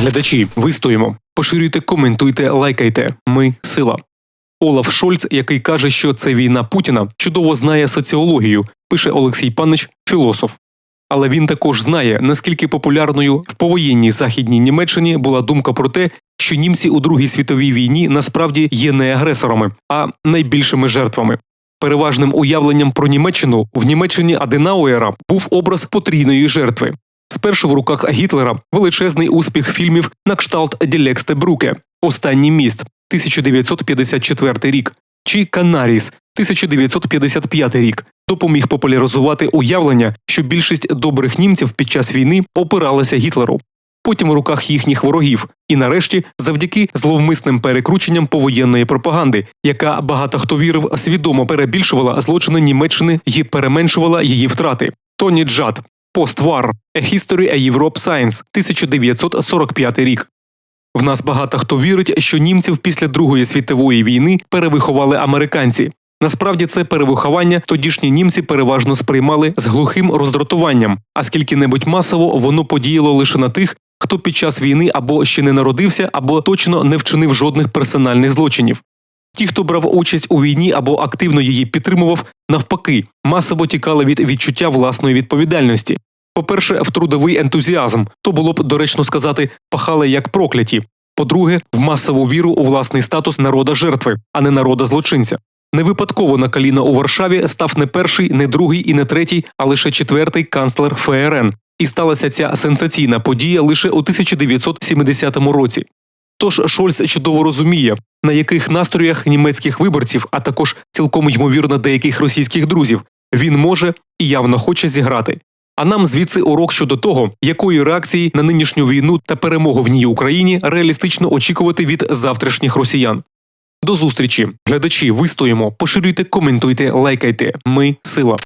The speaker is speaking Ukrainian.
Глядачі, вистоїмо. Поширюйте, коментуйте, лайкайте. Ми сила. Олаф Шольц, який каже, що це війна Путіна, чудово знає соціологію, пише Олексій Панич, філософ. Але він також знає, наскільки популярною в повоєнній західній Німеччині була думка про те, що німці у Другій світовій війні насправді є не агресорами, а найбільшими жертвами. Переважним уявленням про Німеччину в Німеччині Аденауера був образ потрійної жертви. Спершу в руках Гітлера величезний успіх фільмів на кшталт Ділексте Бруке, Останній міст 1954 рік чи Канаріс 1955 рік допоміг популяризувати уявлення, що більшість добрих німців під час війни опиралася Гітлеру. Потім в руках їхніх ворогів, і нарешті завдяки зловмисним перекрученням повоєнної пропаганди, яка багато хто вірив, свідомо перебільшувала злочини Німеччини і переменшувала її втрати. Тоні Джад, Поствар, A History a Europe Science, 1945 рік. В нас багато хто вірить, що німців після Другої світової війни перевиховали американці. Насправді це перевиховання тодішні німці переважно сприймали з глухим роздратуванням, а скільки-небудь масово воно подіяло лише на тих, хто під час війни або ще не народився, або точно не вчинив жодних персональних злочинів. Ті, хто брав участь у війні або активно її підтримував, навпаки, масово тікали від відчуття власної відповідальності. По-перше, в трудовий ентузіазм, то було б доречно сказати, пахали як прокляті. По-друге, в масову віру у власний статус народа жертви, а не народа злочинця. Не випадково на коліна у Варшаві став не перший, не другий і не третій, а лише четвертий канцлер ФРН. І сталася ця сенсаційна подія лише у 1970 році. Тож Шольц чудово розуміє, на яких настроях німецьких виборців, а також цілком ймовірно деяких російських друзів, він може і явно хоче зіграти. А нам звідси урок щодо того, якої реакції на нинішню війну та перемогу в ній Україні реалістично очікувати від завтрашніх росіян. До зустрічі, глядачі, вистоїмо, поширюйте, коментуйте, лайкайте. Ми сила.